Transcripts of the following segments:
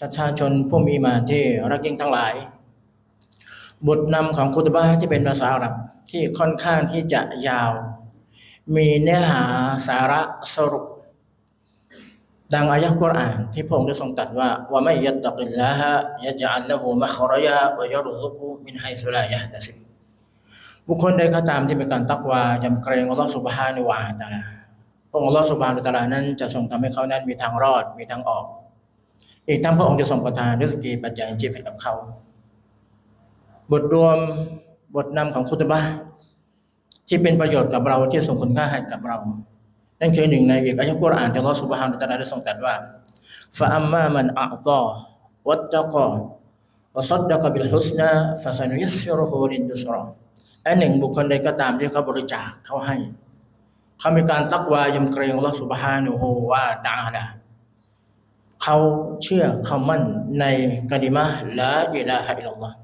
ศรัทธาชนผู้มีมาที่รักยิ่งทั้งหลาย บทนำของคุตบะห์ที่เป็นภาษาอาหรับที่ค่อนข้างที่จะยาว มีเนื้อหาสาระสรุป ดังอายะห์กุรอานที่พระองค์ได้ทรงตรัสว่าว่าไม่ยัตตะกิลลาฮะยะจัลละหูมัครยะวะยรซุกุมินไฮซุลายะห์ตะซิบบุคคลใดก็ตามที่มีการตักวายำเกรงอัลลอฮฺสุบฮานุวะตาลาพระองค์อัลลอฮฺสุบฮานุตาลานั้นจะทรงทำให้เขานั้นมีทางรอดมีทางออก อีกทั้งพระองค์จะทรงประทานริสกีปัจจัยชีพให้กับเขา บทรวมบทนำของคุตบะที่เป็นประโยชน์กับเราที่ส่งคุณค่าให้กับเรา นั่นคือหนึ่งในเอกอายะห์กุรอานที่อัลลอฮฺสุบฮานุวะตะลาได้ทรงตรัสว่าฟะอัมมามันอัตาวัตตะกอวะซัดดะกะบิลฮุสนาฟะซะนุยัสซิรุฮูลินดุสรออันหนึ่งบุคคลใดก็ตามที่เขาบริจาคเขาให้ เขามีการตักวายำเกรงอัลลอฮฺสุบฮานุฮูวะตาลา เขาเชื่อเขามั่นในกะลิมะห์ละอิลาฮะอิลลัลลอฮ์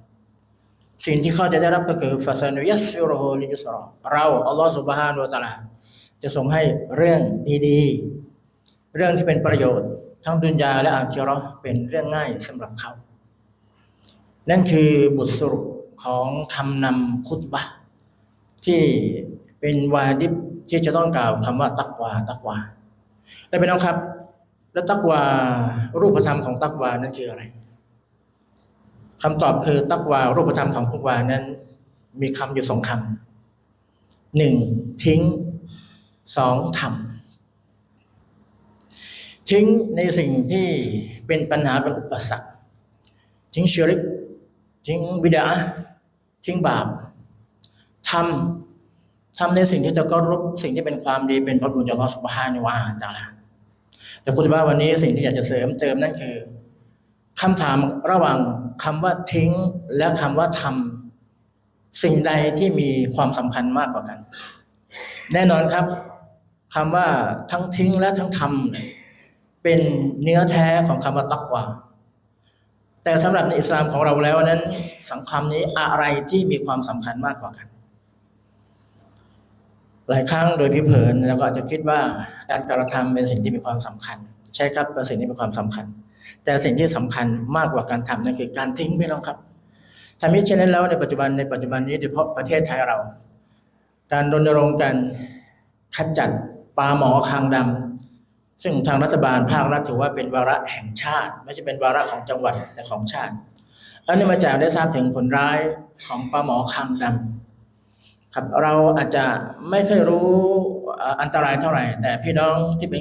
สิ่งที่เขาจะได้รับก็คือฟาซานุยัสซิรุฮูลิยุสรอเราอัลลอฮ์สุบฮานุตะลาจะส่งให้เรื่องดีๆ เรื่องที่เป็นประโยชน์ ทั้งดุนยาและอาคิเราะเป็นเรื่องง่ายสำหรับเขา นั่นคือบทสรุปของคำนำคุตบะที่เป็นวาดิบที่จะต้องกล่าวคำว่าตักวาตักวาและเป็นน้องครับ แล้วตักวารูปธรรมของตักวานั้นคืออะไรคำตอบคือตักวารูปธรรมของตักวานั้น มีคำอยู่สองคำหนึ่งทิ้งสองทำทิ้งในสิ่งที่เป็นปัญหาเป็นอุปสรรคทิ้งชิริกทิ้งบิดาทิ้งบาปทำทำในสิ่งที่จะก็รบสิ่งที่เป็นความดีเป็นพระบุญจากอัลลอฮฺสุบฮานะฮูวะตาลา แต่คุณว่าวันนี้สิ่งที่อยากจะเสริมเติมนั่นคือคำถามระหว่างคำว่าทิ้งและคำว่าทำสิ่งใดที่มีความสำคัญมากกว่ากัน แน่นอนครับคำว่าทั้งทิ้งและทั้งทำเป็นเนื้อแท้ของคำว่าตักวาแต่สำหรับในอิสลามของเราแล้วนั้น สังคมนี้อะไรที่มีความสำคัญมากกว่ากัน หลายครั้งโดยพิเผินเราก็อาจจะคิดว่าการกระทำเป็นสิ่งที่มีความสำคัญ ใช่ครับเป็นสิ่งที่มีความสำคัญ แต่สิ่งที่สำคัญมากกว่าการทำนั่นคือการทิ้งพี่น้องครับถ้ามิเช่นนั้นแล้วในปัจจุบันในปัจจุบันนี้โดยเฉพาะประเทศไทยเรา การรณรงค์การขจัดปลาหมอคางดำซึ่งทางรัฐบาลภาครัฐถือว่าเป็นวาระแห่งชาติ ไม่ใช่เป็นวาระของจังหวัดแต่ของชาติอันนี้มาจากได้ทราบถึงผลร้ายของปลาหมอคางดำ ครับเราอาจจะไม่เคยรู้อันตรายเท่าไหร่ แต่พี่น้องที่เป็น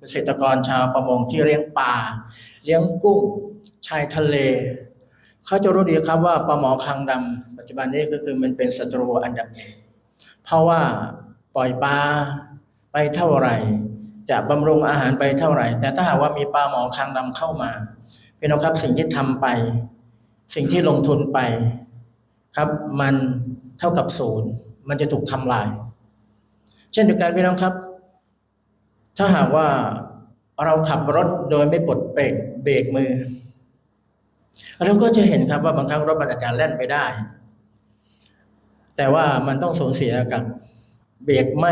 เกษตรกรชาวประมงที่เลี้ยงปลาเลี้ยงกุ้งชายทะเล เขาจะรู้ดีครับว่าปลาหมอคางดำปัจจุบันนี้ก็คือมันเป็นศัตรูอันดับหนึ่งเพราะว่าปล่อยปลาไปเท่าไหร่ จะบำรุงอาหารไปเท่าไหร่ แต่ถ้าหากว่ามีปลาหมอคางดำเข้ามาพี่น้องครับสิ่งที่ทำไป สิ่งที่ลงทุนไป ครับ มันเท่ากับศูนย์มันจะถูกทำลาย เช่นเดียวกันพี่น้องครับ ถ้าหากว่าเราขับรถโดยไม่ปลดเบรกเบรกมือ เราก็จะเห็นครับว่าบางครั้งรถมันอาจจะแล่นไปได้ แต่ว่ามันต้องสูญเสียกับเบรกไหม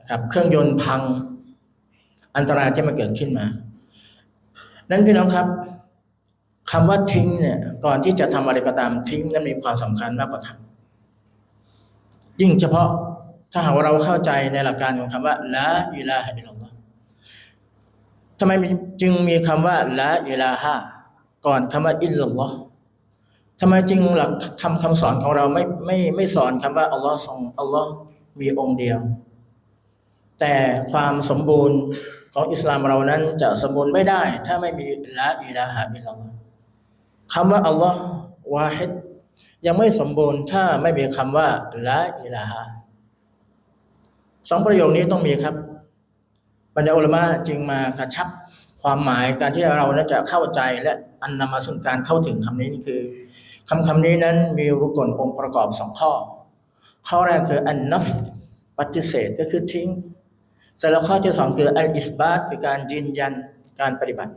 นะครับเครื่องยนต์พังอันตรายที่มันเกิดขึ้นมา นั้นพี่น้องครับ คำว่าทิ้งเนี่ยก่อนที่จะทำอะไรก็ตามทิ้งนั้นมีความสำคัญมากกว่าทำยิ่งเฉพาะถ้าหากเราเข้าใจในหลักการของคำว่าละอิลาฮะอิลลัลลอฮ์ทำไมจึงมีคำว่าละอิลาฮะก่อนคำว่าอิลลัลลอฮ์ทำไมจึงหลักทำคำสอนของเราไม่ไม่ไม่สอนคำว่าอัลลอฮ์ทรงอัลลอฮ์มีองค์เดียว แต่ความสมบูรณ์ของอิสลามเรานั้นจะสมบูรณ์ไม่ได้ ถ้าไม่มีละอิลาฮะอิลลัลลอฮ์ คำว่าอัลลอฮ์วาฮิดยังไม่สมบูรณ์ถ้าไม่มีคำว่าละอิลาฮะสองประโยคนี้ต้องมีครับ บรรดาอุลามะจึงมากระชับความหมายการที่เรานั้นจะเข้าใจและอันนำมาสู่การเข้าถึงคำนี้นี่คือคำคำนี้นั้นมีรุกลองค์ประกอบสองข้อ ข้อแรกคืออันนัฟปฏิเสธก็คือทิ้งแต่แล้วข้อที่สองคืออัลอิสบาตคือการยืนยันการปฏิบัติ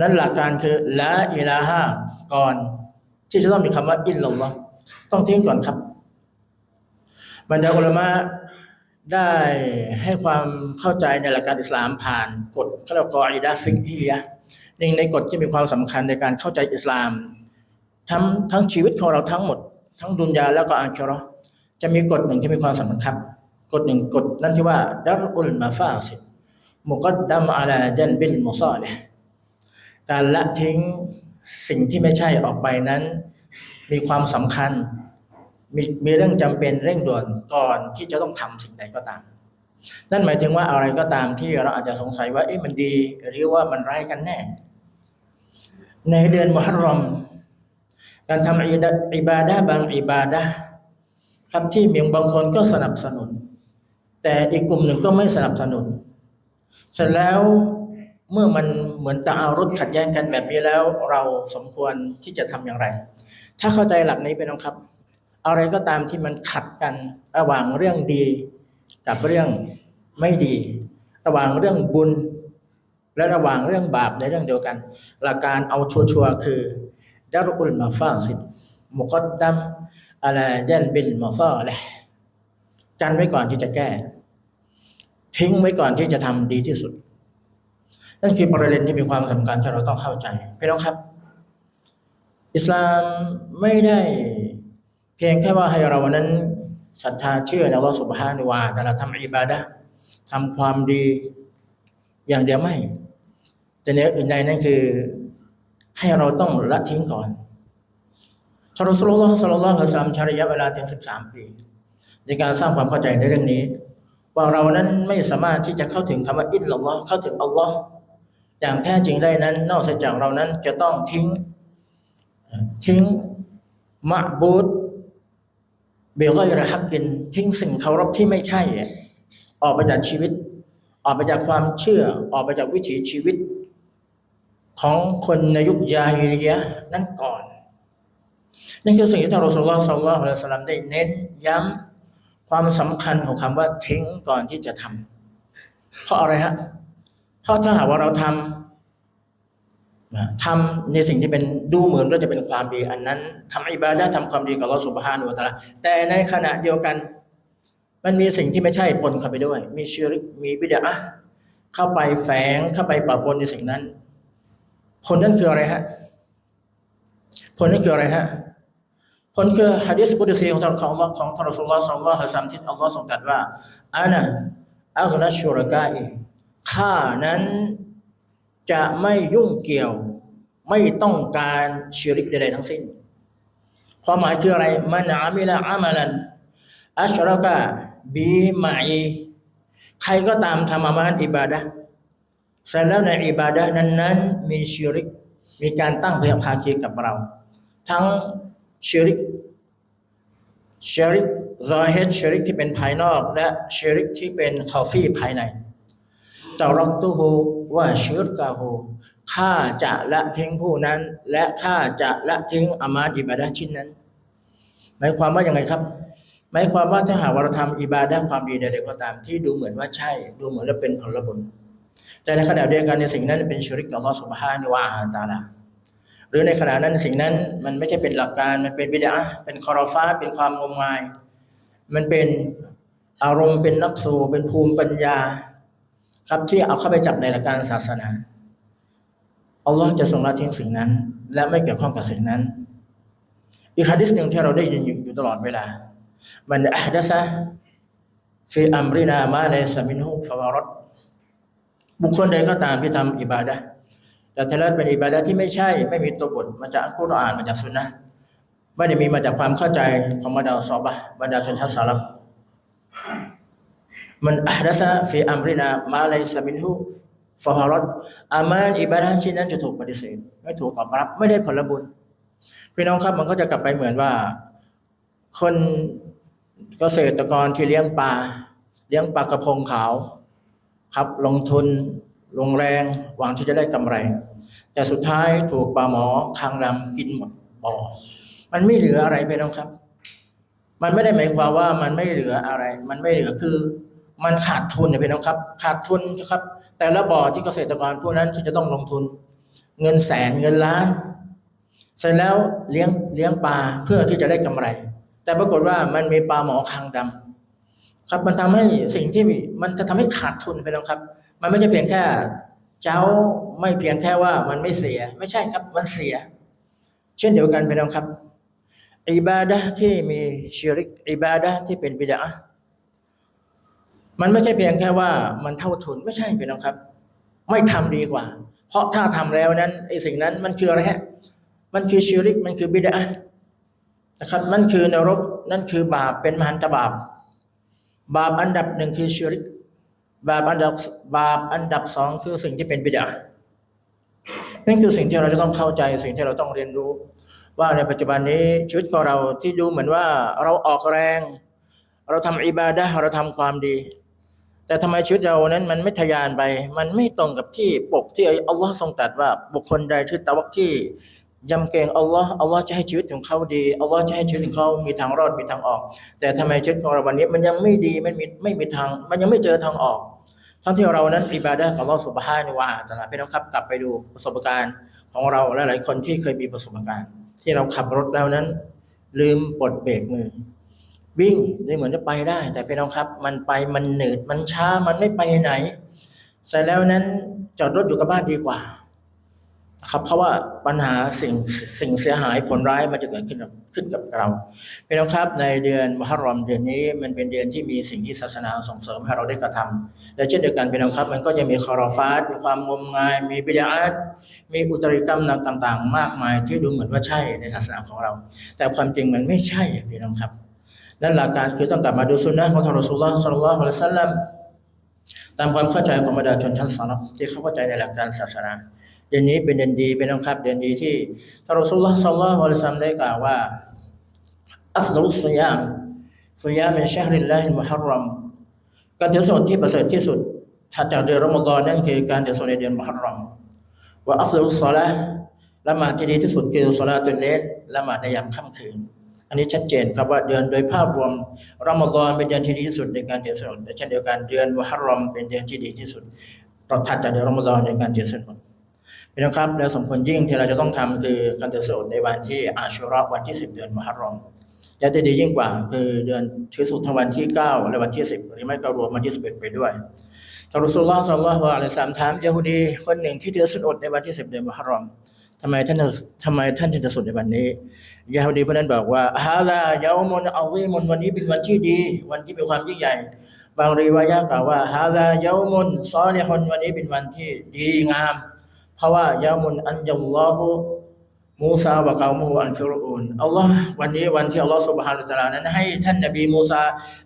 นั้นหลักการคือละอิลาฮะก่อน ที่จะต้องมีคำว่าอิลลัลลอต้องทิ้งก่อนครับ บรรดาอุลามะได้ให้ความเข้าใจในหลักการอิสลามผ่านกฎขาเรียกว่ากออิดะห์ฟิกฮียะหนึ่งในกฎที่มีความสำคัญในการเข้าใจอิสลาม ทั้งทั้งชีวิตของเราทั้งหมด ทั้งดุนยาแล้วก็อาคิเราจะมีกฎหนึ่งที่มีความสำคัญกฎหนึ่งกฎนั่นที่ว่าดัรอุลมาฟาสิมุกัดดัมอาลาจันบิลมุซาลิฮ การละทิ้งสิ่งที่ไม่ใช่ออกไปนั้น มีความสำคัญมีมีเรื่องจำเป็นเร่งด่วนก่อนที่จะต้องทำสิ่งใดก็ตาม นั่นหมายถึงว่าอะไรก็ตามที่เราอาจจะสงสัยว่าเอ๊ะมันดี หรือว่ามันร้ายกันแน่ ในเดือนมุฮัรรอม การทำอิดะอิบาดะบางอิบาดะครับที่มีบางคนก็สนับสนุน แต่อีกกลุ่มหนึ่งก็ไม่สนับสนุน เสร็จแล้ว เมื่อมันเหมือนตะอารุดขัดแย้งกันแบบนี้แล้ว เราสมควรที่จะทำอย่างไร ถ้าเข้าใจหลักนี้เป็นองครับ อะไรก็ตามที่มันขัดกันระหว่างเรื่องดี กับเรื่องไม่ดี ระหว่างเรื่องบุญ และระหว่างเรื่องบาปในเรื่องเดียวกัน หลักการเอาชัวร์ๆคือดารุลมาฟาสิดมุกดดัมอะไรยันบินมาฟาเลยกันไว้ก่อนที่จะแก้ ทิ้งไว้ก่อนที่จะทำดีที่สุด นั่นคือประเด็นที่มีความสำคัญที่เราต้องเข้าใจพี่น้องครับ อิสลามไม่ได้เพียงแค่ว่าให้เรานั้นศรัทธาเชื่อในอัลลอฮฺสุบฮานุวาแต่เราทำอิบาดะทำความดีอย่างเดียวไม่ แต่เนื้ออื่นใดนั่นคือให้เราต้องละทิ้งก่อนชารุสุลลอฮ์สัลลอฮุอะลัยฮิวะซัลลัมช้ระยะเวลาถึง13ปี ในการสร้างความเข้าใจในเรื่องนี้ ว่าเรานั้นไม่สามารถที่จะเข้าถึงคำว่าอิลลัลลอเข้าถึงอัลลอฮ์ อย่างแท้จริงได้นั้น นอกจากเรานั้นจะต้องทิ้งทิ้งมะบูดเบลก็ยระฮักกิน ทิ้งสิ่งเคารพที่ไม่ใช่ ออกไปจากชีวิต ออกไปจากความเชื่อออกไปจากวิถีชีวิต ของคนในยุคยาฮิริยะนั่นก่อนนั่นคือสิ่งที่ท่านรอสูลลอฮ์สัลลัลลอฮุอะลัยฮิวะสัลลัมได้เน้นย้ำความสำคัญของคำว่าทิ้งก่อนที่จะทำเพราะอะไรฮะ เพราะถ้าหากว่าเราทำนะทำในสิ่งที่เป็นดูเหมือนว่าจะเป็นความดีอันนั้นทำอิบาดะห์ทำความดีกับอัลลอฮ์สุบฮานุวะตะอาลาแต่ในขณะเดียวกัน มันมีสิ่งที่ไม่ใช่ปนเข้าไปด้วย มีชิริกมีบิดาเข้าไปแฝงเข้าไปปะปนในสิ่งนั้น ผลนั้นคืออะไรฮะผลนั้นคืออะไรฮะผลคือฮะดิษกุดซีของท่านของอัลลอฮ์ของท่านรอสุลลอฮ์สัลลัลลอฮุอะลัยฮิวะซัลลัมที่อัลลอฮ์ทรงตรัสว่าอานะอัลนัชชุรกาอี ข้านั้นจะไม่ยุ่งเกี่ยวไม่ต้องการชิริกใดๆทั้งสิ้น ความหมายคืออะไรมันอามิละอามาลันอัชรากะบีมาอีใครก็ตามทำอามาลอิบาดะเสร็จแล้วในอิบาดะนั้นๆ มีชิริก มีการตั้งพยาภาคีกับเรา ทั้งชิริกชิริกซอฮิดชิริกที่เป็นภายนอก และชิริกที่เป็นคอฟีภายใน ตารักตุฮูว่าชิรกาโฮข้าจะละทิ้งผู้นั้น และข้าจะละทิ้งอามาลอิบาดะชิ้นนั้น หมายความว่าอย่างไงครับหมายความว่าถ้าหากว่าเราทำอิบาดะความดีใดๆก็ตาม ที่ดูเหมือนว่าใช่ ดูเหมือนว่าเป็นผลบุญแต่ในขณะเดียวกันในสิ่งนั้นเป็นชิริกกับอัลลอฮฺสุบฮานะฮูวะตาลาหรือในขณะนั้นสิ่งนั้นมันไม่ใช่เป็นหลักการมันเป็นบิดาเป็นคอรอฟาเป็นความงมงาย มันเป็นอารมณ์เป็นนับสูเป็นภูมิปัญญา ครับที่เอาเข้าไปจับในหลักการศาสนาอัลลอฮ์จะทรงละทิ้งสิ่งนั้น และไม่เกี่ยวข้องกับสิ่งนั้น อีกฮะดิษหนึ่งที่เราได้ยินอยู่ตลอดเวลา มันอัฮดะซะฟีอัมรินามาเลสมินฮุฟาวารดบุคคลใดก็ตามที่ทำอิบาดะแต่ถ้าเป็นอิบาดะที่ไม่ใช่ไม่มีตัวบทมาจากอัลกุรอานมาจากสุนนะไม่ได้มีมาจากความเข้าใจของบรรดาซอบะห์บรรดาชนชาติสารับ มันอัฮดซะฟีอัมรินามาเลยสมินฮุฟาวารดอามานอิบาดะห์ชิ้นนั้นจะถูกปฏิเสธไม่ถูกตอบรับ ไม่ได้ผลบุญพี่น้องครับมันก็จะกลับไปเหมือนว่า คนเกษตรกรที่เลี้ยงปลาเลี้ยงปลากระพงขาว ครับลงทุนลงแรงหวังที่จะได้กำไร แต่สุดท้ายถูกปลาหมอคางดำกินหมดบ่อมันไม่เหลืออะไรไปน้องครับ มันไม่ได้หมายความว่ามันไม่เหลืออะไร มันไม่เหลือคือ มันขาดทุนนะพี่น้องครับ ขาดทุนนะครับ แต่ละบ่อที่เกษตรกรพวกนั้นจะต้องลงทุน เงินแสนเงินล้าน เสร็จแล้วเลี้ยงเลี้ยงปลาเพื่อที่จะได้กำไร แต่ปรากฏว่ามันมีปลาหมอคางดำครับมันทำให้สิ่งที่มันจะทำให้ขาดทุนไปแล้วครับ มันไม่ใช่เพียงแค่ เจ้าไม่เพียงแค่ว่ามันไม่เสีย ไม่ใช่ครับมันเสีย เช่นเดียวกันพี่น้องครับอิบาดะที่มีชิริกอิบาดะที่เป็นบิดา มันไม่ใช่เพียงแค่ว่ามันเท่าทุนไม่ใช่พี่น้องครับ ไม่ทำดีกว่า เพราะถ้าทำแล้วนั้นไอ้สิ่งนั้นมันคืออะไรฮะมันคือชิริกมันคือบิดานะครับนั่นคือนรกนั่นคือบาปเป็นมหันตบาป บาปอันดับหนึ่งคือชิริก บาปอันดับบาปอันดับสองคือสิ่งที่เป็นบิดานั่นคือสิ่งที่เราจะต้องเข้าใจสิ่งที่เราต้องเรียนรู้ ว่าในปัจจุบันนี้ชีวิตของเราที่ดูเหมือนว่าเราออกแรง เราทำอิบาดะเราทำความดี แต่ทำไมชีวิตเรานั้นมันไม่ทะยานไป มันไม่ตรงกับที่ปกที่อัลลอฮ์ทรงตรัสว่าบุคคลใดที่ตะวักที่ยำเกรงอัลลอฮ์อัลลอฮ์จะให้ชีวิตของเขาดีอัลลอฮ์จะให้ชีวิตของเขามีทางรอดมีทางออก แต่ทำไมชีวิตของเราวันนี้มันยังไม่ดีไมันมีไม่มีทาง มันยังไม่เจอทางออก ทั้งที่เรานั้นอิบาดะห์กับอัลลอฮ์สุบฮานะฮูวะตะอาลาพี่น้องครับกลับไปดูประสบการณ์ของเราและหลายคนที่เคยมีประสบการณ์ ที่เราขับรถแล้วนั้น ลืมปลดเบรกมือ วิ่งด้เหมือนจะไปได้ แต่พี่น้องครับ มันไปมันเหนืดมันช้ามันไม่ไปไหนเสร็จแล้วนั้นจอดรถอยู่กับบ้านดีกว่าครับเพราะว่าปัญหาสิ่งสิ่งเสียหายผลร้ายมันจะเกิดขึ้นกับขึ้นกับเราพี่น้องครับในเดือนมหรอมเดือนนี้มันเป็นเดือนที่มีสิ่งที่ศาสนาส่งเสริมให้เราได้กระทำและเช่นเดียวกันพี่น้องครับ มันก็ยังมีคอรอฟาสมีความงมงาย มีบิดาตมีอุตริกรรมต่าง ๆ มากมายที่ดูเหมือนว่าใช่ในศาสนาของเรา แต่ความจริงมันไม่ใช่พี่น้องครับ นั่นหลักการคือต้องกลับมาดูสุนนะของท่านรอสูลลอฮ์สัลลัลลอฮุอะลัยฮิวะซัลลัมตามความเข้าใจของบรรดาชนชั้นสลับที่เขาเข้าใจในหลักการศาสนาเดือนนี้เป็นเดือนดีเป็นองครับเดือนดีที่ท่านรอสูลลอฮ์สัลลัลลอฮุอะลัยฮิวะซัลลัมได้กล่าวว่าอัฟดัลุสซิยามซิยามมินชะฮริลลาฮิมุฮัรรัมการถือศีลที่ประเสริฐที่สุดถ้าจากเดือนรอมฎอนนั่นคือการถือศีลในเดือนมุฮัรรัมว่าอัฟดัลุสซอลาห์ละหมาดที่ดีที่สุดคือศอลาตุลเลลละหมาดในยามค่ำคืน อันนี้ชัดเจนครับว่าเดือนโดยภาพรวมรอมฎอนเป็นเดือนที่ดีที่สุดในการเจริญสนและเช่นเดียวกันเดือนมุฮัรรอมเป็นเดือนที่ดีที่สุดต่อถัดจากเดือนรอมฎอนในการเจริญสนพี่น้องครับแล้วสมควรยิ่งที่เราจะต้องทำคือการเจริญสนในวันที่อาชุเราะห์วันที่ 10 เดือนมุฮัรรอมและจะดียิ่งกว่าคือเดือนถือสุดทั้งวันที่ 9 และวันที่ 10 หรือไม่ก็รวมวันที่ 11 ไปด้วยทารอสูลุลลอฮ์ศ็อลลัลลอฮุอะลัยฮิวะซัมถามยะฮูดีคนหนึ่งที่ถือสุนอดในวันที่ 10 เดือนมุฮัรรอม ทำไมท่านทำไมท่านจึงจะสุดในวันนี้ยาฮูดีพวกนั้นบอกว่าฮาลายาอุมุนอาวีมุนวันนี้เป็นวันที่ดี วันที่มีความยิ่งใหญ่ บางรีวายะกล่าวว่าฮาลายามุนซอเนคนวันนี้เป็นวันที่ดีงาม เพราะว่ายามุนอันจัลลอฮุ มูซาวะกามูอันฟิรอูนอัลลอฮ์วันนี้วันที่อัลลอฮ์สุบฮานะฮูวะตะอาลานั้นให้ท่านนบีมูซา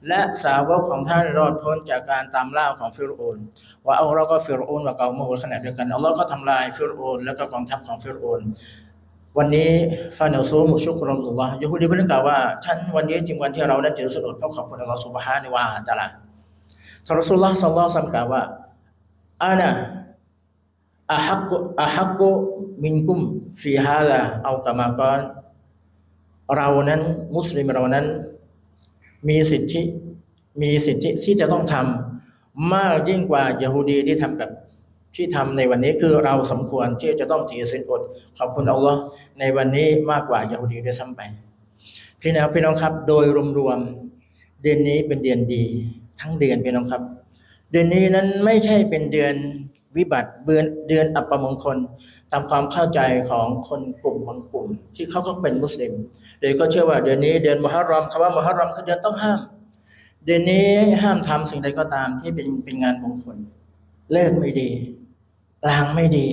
และสาวกของท่านรอดพ้นจากการตามล่าของฟิรอูนว่าอัลลอฮ์ก็ฟิรอูนวะกามูขณะเดียวกันอัลลอฮ์ก็ทำลายฟิรอูนแล้วก็กองทัพของฟิรอูนวันนี้ฟาเนลซูมุชุกรอลุลลอฮ์ยูฮูดีเพิ่นกล่าวว่าฉันวันนี้จึงวันที่เราได้ถือสุดอดเพราะขอบคุณอัลลอฮ์ซุบฮานะฮูวะตะอาลาท่านรอซูลุลลอฮ์ศ็อลลัลลอฮุอะลัยฮิวะซัลลัมกล่าวว่าอานะ อะฮักกุอะฮักกุมินกุมฟีฮาลาเอากามากอนเรานั้นมุสลิมเรานั้น มีสิทธิมีสิทธิที่จะต้องทำมากยิ่งกว่ายะฮูดีที่ทำกับที่ทำในวันนี้คือเราสมควรที่จะต้องถือศีลอดขอบคุณอัลลอฮ์ในวันนี้มากกว่ายาฮูดีด้วยซ้ำไปพี่น้องพี่น้องครับ โดยรวมๆเดือนนี้เป็นเดือนดี ทั้งเดือนพี่น้องครับ เดือนนี้นั้นไม่ใช่เป็นเดือน วิบัติเดือนเดือนอัปมงคล ตามความเข้าใจของคนกลุ่มบางกลุ่ม ที่เขาก็เป็นมุสลิมโดยเขาเชื่อว่าเดือนนี้เดือนมุฮัรรอมคำว่ามุฮัรรอมคือเดือนต้องห้าม เดือนนี้ห้ามทำสิ่งใดก็ตามที่เป็นเป็นงานมงคล เลิกไม่ดีล้างไม่ดี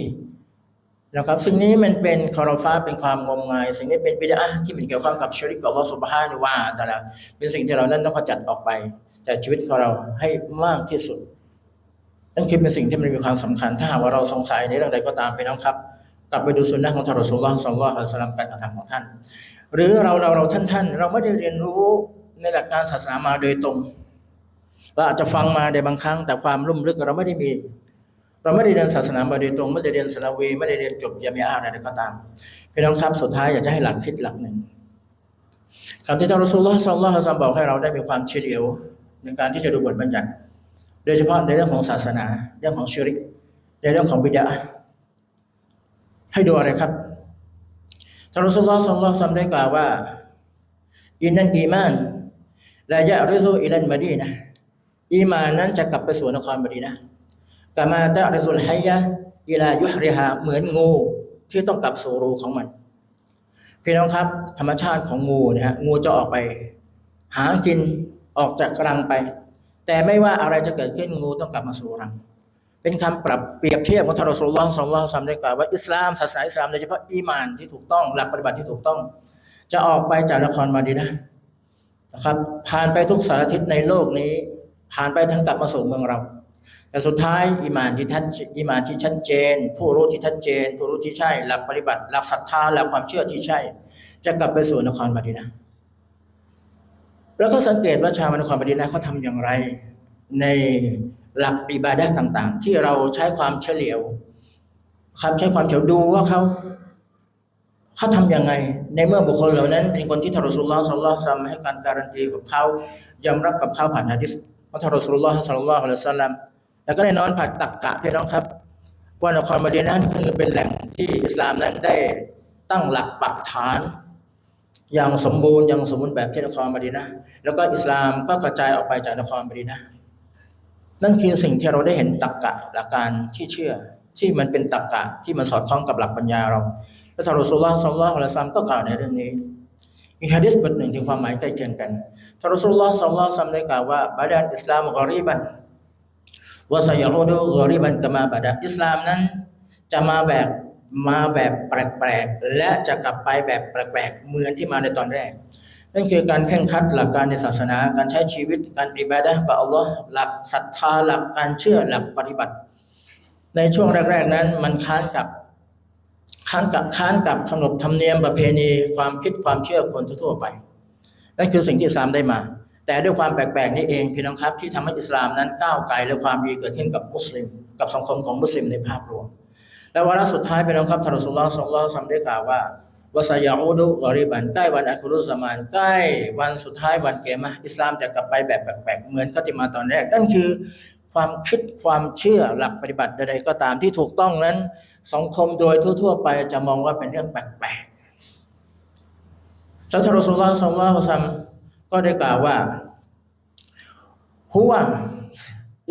นะครับสิ่งนี้มันเป็นคอรฟ้าเป็นความงมงาย สิ่งนี้เป็นบิดาที่เป็นเกี่ยวข้องกับชีริกของอัลลอฮฺสุบฮานะฮูวะตะอาลาเป็นสิ่งที่เรานั้นต้องขจัดออกไปจากชีวิตของเราให้มากที่สุด นั่นคือเป็นสิ่งที่มันมีความสำคัญ ถ้าหากว่าเราสงสัยในเรื่องใดก็ตามไปน้องครับ กลับไปดูสุนนะของท่านรอสุลลอฮ์ศ็อลลัลลอฮุอะลัยฮิวะซัลลัมการกระทำของท่าน หรือเราเราเราท่านท่านเราไม่ได้เรียนรู้ในหลักการศาสนามาโดยตรงเราอาจจะฟังมาในบางครั้ง แต่ความลุ่มลึกเราไม่ได้มี เราไม่ได้เรียนศาสนามาโดยตรง ไม่ได้เรียนสลาวีไม่ได้เรียนจบยามีอาอะไรก็ตามพี่น้องครับสุดท้ายอยากจะให้หลักคิดหลักหนึ่งคำที่ท่านรอสูลลอฮ์สัลลัลลอฮุอะลัยฮิวะซัลลัมบอกให้เราได้มีความเฉลียวในการที่จะดูบทบัญญัติ โดยเฉพาะในเรื่องของศาสนา เรื่องของชิริก ในเรื่องของบิดาให้ดูอะไรครับท่านรสูลลอฮ์สัลลัลลอฮุอะลัยฮิวะซัมได้กล่าวว่าอินนันอีมานลายะริซุอิลันมะดีนะอีมานนั้นจะกลับไปสู่นครมะดีนะกามาตะริซุลไฮยะอิลายุฮริฮาเหมือนงูที่ต้องกลับสู่รูของมันพี่น้องครับ ธรรมชาติของงูนะฮะงูจะออกไป หากินออกจากรังไป แต่ไม่ว่าอะไรจะเกิดขึ้นงูต้องกลับมาสู่รังเป็นคำปรับเปรียบเทียบของทารอสุลลอฮ์สัลลัลลอฮุอะลัยฮิวะซัลลัมได้กล่าวว่าอิสลามศาสนาอิสลามโดยเฉพาะอีมานที่ถูกต้องหลักปฏิบัติที่ถูกต้อง จะออกไปจากนครมาดีนะนะครับ ผ่านไปทุกสารทิศในโลกนี้ ผ่านไปทั้งกลับมาสู่เมืองเรา แต่สุดท้ายอีหมานที่ทัดอีหมานที่ชัดเจน ผู้รู้ที่ชัดเจน ผู้รู้ที่ใช่ หลักปฏิบัติ หลักศรัทธาหลักความเชื่อที่ใช่ จะกลับไปสู่นครมาดีนะ แล้วก็สังเกตว่าชาวมนครมาดีนะเขาทำอย่างไร ในหลักอิบาดะต่าง ๆ ที่เราใช้ความเฉลียว ครับใช้ความเฉลียวดูว่าเขาเขาทำยังไง ในเมื่อบุคคลเหล่านั้นเป็นคนที่ทารอสุลลอฮ์สัลลัลลอฮุอะลัยฮิวะซัมให้การการันตีกับเขายอมรับกับเขาผ่านฮะดิษของทารอสุลลอฮ์สัลลัลลอฮุอะลัยฮิวะซัลลัมแล้วก็แน่นอนผ่านตักกะพี่น้องครับว่านครมาดีนั้นคือเป็นแหล่งที่อิสลามนั้นได้ตั้งหลักปักฐาน อย่างสมบูรณ์อย่างสมบูรณ์แบบที่นครมาดีนะแล้วก็อิสลามก็กระจายออกไปจากนครมาดีนะนั่นคือสิ่งที่เราได้เห็นตรรกะหลักการที่เชื่อ ที่มันเป็นตรรกะที่มันสอดคล้องกับหลักปัญญาเราและทารอสุลลอฮ์สัลลัลลอฮุอะลัยฮิวะซัลลัมก็กล่าวในเรื่องนี้มีฮะดิษบทหนึ่งที่ความหมายใกล้เคียงกันทารอสุลลอฮ์สัลลัลลอฮุอะลัยฮิวะซัมได้กล่าวว่าบาดานอิสลามกอรีบันวะซยารูดูกอรีบันกะมาบาดาอิสลามนั้น จะมาแบบ มาแบบแปลกๆ และจะกลับไปแบบแปลกๆ เหมือนที่มาในตอนแรก นั่นคือการแข่งขันหลักการในศาสนา การใช้ชีวิต การอิบาดะห์กับอัลลอฮ์หลักศรัทธาหลักการเชื่อหลักปฏิบัติ ในช่วงแรก ๆ นั้นมันค้านกับค้านกับค้านกับขนบธรรมเนียมประเพณีความคิดความเชื่อคนทั่วไป นั่นคือสิ่งที่สามได้มา แต่ด้วยความแปลกๆนี้เองพี่น้องครับที่ทำให้อิสลามนั้นก้าวไกลและความดีเกิดขึ้นกับมุสลิม กับสังคมของมุสลิมในภาพรวม และวาระสุดท้ายพี่น้องครับทารอสุลลอฮ์สัลลัลลอฮุอะลัยฮิวะซัมได้กล่าวว่าวาซายาอูดุกอริบันใกล้วันอัครุสมานใกล้วันสุดท้ายวันเกมะอิสลามจะกลับไปแบบแปลกๆเหมือนกับที่มาตอนแรกนั่นคือความคิดความเชื่อหลักปฏิบัติใดๆก็ตามที่ถูกต้องนั้น สังคมโดยทั่ว ๆ ไปจะมองว่าเป็นเรื่องแปลกๆสัทธารสุลลอสัลลัลลอฮุอะลัยฮิวะซัลลัมก็ได้กล่าวว่าหัว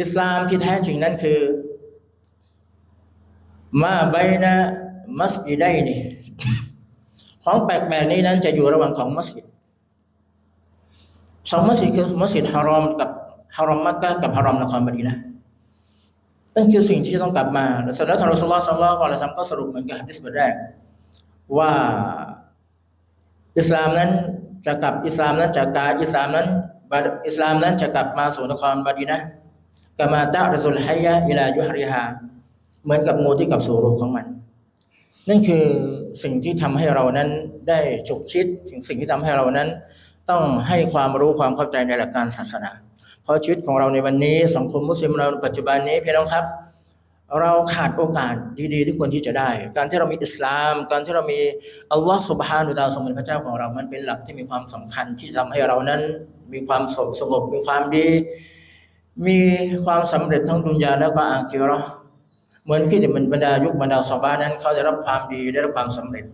อิสลามที่แท้จริงนั้นคือ มาไบนะมัสยิดัยนี่ของแปลกๆนี้นั้นจะอยู่ระหว่างของมัสยิดสองมัสยิดคือมัสยิดฮารอมกับฮารอมมักกะกับฮารอมนครมดีนะนั่นคือสิ่งที่จะต้องกลับมาและสัลลัลลอฮุอะลัยฮิวะซัลลัมก็ซัลลัมก็สรุปเหมือนกับฮะดิษบทแรกว่าอิสลามนั้นจะกลับอิสลามนั้นจะกลายอิสลามนั้นอิสลามนั้นจะกลับมาสู่นครมดีนะกามาตะรซุลฮัยยะอิลายุฮริฮา เหมือนกับงูที่กับสู่รูของมัน นั่นคือสิ่งที่ทำให้เรานั้นได้ฉุกคิดถึงสิ่งที่ทำให้เรานั้น ต้องให้ความรู้ความเข้าใจในหลักการศาสนา เพราะชีวิตของเราในวันนี้สังคมมุสลิมเราปัจจุบันนี้พี่น้องครับ เราขาดโอกาสดีๆ ที่ควรที่จะได้ การที่เรามีอิสลาม การที่เรามีอัลลอฮ์สุบฮานุตาลาทรงเป็นพระเจ้าของเรา มันเป็นหลักที่มีความสำคัญที่ทำให้เรานั้นมีความสงบมีความดี มีความสำเร็จทั้งดุนยาแล้วก็อาคิเราะ เหมือนที่บรรดายุคบรรดาซอฮานั้น เขาได้รับความดีได้รับความสำเร็จ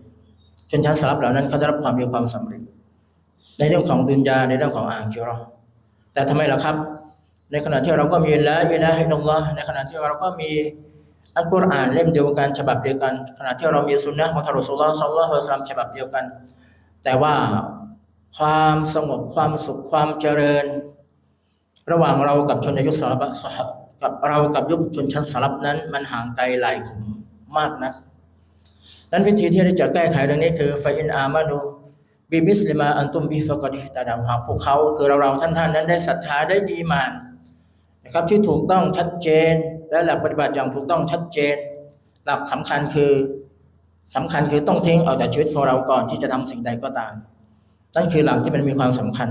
ชนชั้นสลับเหล่านั้นเขาได้รับความดีความสำเร็จ ในเรื่องของดุนยาในเรื่องของอาคิราะห์แต่ทำไมล่ะครับ ในขณะที่เราก็มีละอิลาฮะอิลลัลอฮในขณะที่เราก็มีอัลกุรอานเล่มเดียวกันฉบับเดียวกัน ขณะที่เรามีสุนนะของทารอซูลุลลอฮ์ศ็อลลัลฮุอะซัลลัมฉบับเดียวกัน แต่ว่าความสงบความสุขความเจริญ ระหว่างเรากับชนยุคสลับสหบ กับเรากับยุคชนชั้นสลับนั้น มันห่างไกลหลายขุมมากนะนั้นวิธีที่เราจะแก้ไขเรื่องนี้คือไฟอินอามานูบิมิสลิมาอันตุมบิฟะกอดิตาดาวหาพวกเขาคือเราเราท่านท่านนั้นได้ศรัทธาได้อีมานนะครับที่ถูกต้องชัดเจน และหลักปฏิบัติอย่างถูกต้องชัดเจน หลักสำคัญคือสำคัญคือต้องทิ้งเอาแต่ชีวิตของเราก่อนที่จะทำสิ่งใดก็ตามนั่นคือหลักที่มันมีความสำคัญ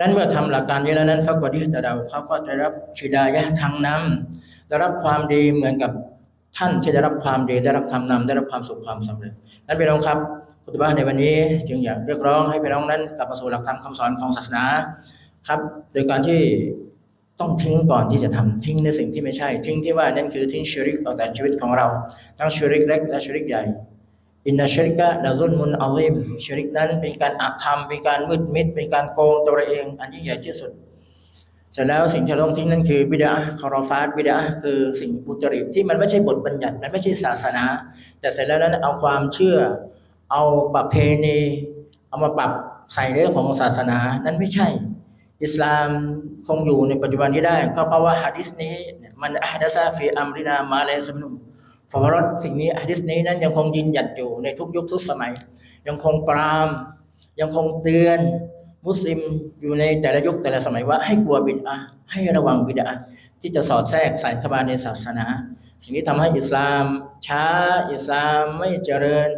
นั้นเมื่อทำหลักการนี้แล้วนั้นฟักกอดิตาดาวเขาก็จะรับชิดายะทางนำได้รับความดีเหมือนกับท่านที่ได้รับความดีได้รับคำนำได้รับความสุขความสำเร็จ นั้นพี่น้องครับคุตบะห์ในวันนี้ จึงอยากเรียกร้องให้พี่น้องนั้นกลับมาสู่หลักธรรมคำสอนของศาสนาครับ โดยการที่ต้องทิ้งก่อนที่จะทำทิ้งในสิ่งที่ไม่ใช่ ทิ้งที่ว่านั่นคือทิ้งชิริกออกจากชีวิตของเรา ทั้งชิริกเล็กและชิริกใหญ่ อินนัชริกะละซุลมุนอัลิมชริกนั้นเป็นการอาธรรมเป็นการมืดมิด เป็นการโกงตัวเอง อันยิ่งใหญ่ที่สุดเสร็จแล้วสิ่งที่เราต้องทิ้งนั่นคือบิดาคารอฟาสบิดาคือสิ่งอุตริที่มันไม่ใช่บทบัญญัติมันไม่ใช่ศาสนา แต่เสร็จแล้วนั้นเอาความเชื่อ เอาประเพณีเอามาปรับใส่เรื่องของศาสนานั้นไม่ใช่ อิสลามคงอยู่ในปัจจุบันที่ได้ ก็เพราะว่าฮะดิษนี้เนมันอะฮดัซาฟีอัมรินามาเลสมนุ ฟอรดสิ่งนี้ฮะดิษนี้นั้นยังคงยืนหยัดอยู่ในทุกยุคทุกสมัย ยังคงปรามยังคงเตือน มุสลิมอยู่ในแต่ละยุคแต่ละสมัยว่าให้กลัวบิดอะให้ระวังบิดอะที่จะสอดแทรกใส่เข้าในศาสนา สิ่งที่ทำให้อิสลาม ช้าอิสลามไม่เจริญ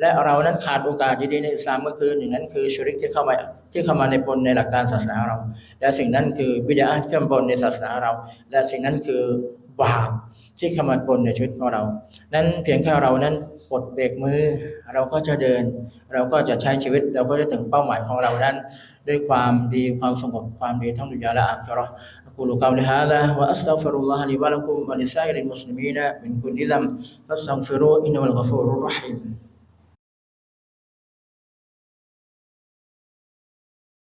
และเรานั้นขาดโอกาสดีๆในอิสลามก็คือหนึ่งนั้นคือชุริกที่เข้ามาที่เข้ามาในปนในหลักการศาสนาเรา และสิ่งนั้นคือบิดาที่เข้ามาปนในศาสนาเรา และสิ่งนั้นคือบาป ที่เข้ามาปนในชีวิตของเรา นั้นเพียงแค่เรานั้นปลดเบรกมือ เราก็จะเดิน เราก็จะใช้ชีวิต เราก็จะถึงเป้าหมายของเรานั้น ด้วยความดีความสงบความดีทั้งดุจยาและอัครากูลูกาวลิฮะละวะอัสตัฟิรุลลอฮ์ลิวะลุกุมวะลิซาอิริมุสลิมีนะมินกุลิลัมฟัสตัฟิรุอินนัลกัฟูรุรรฮีม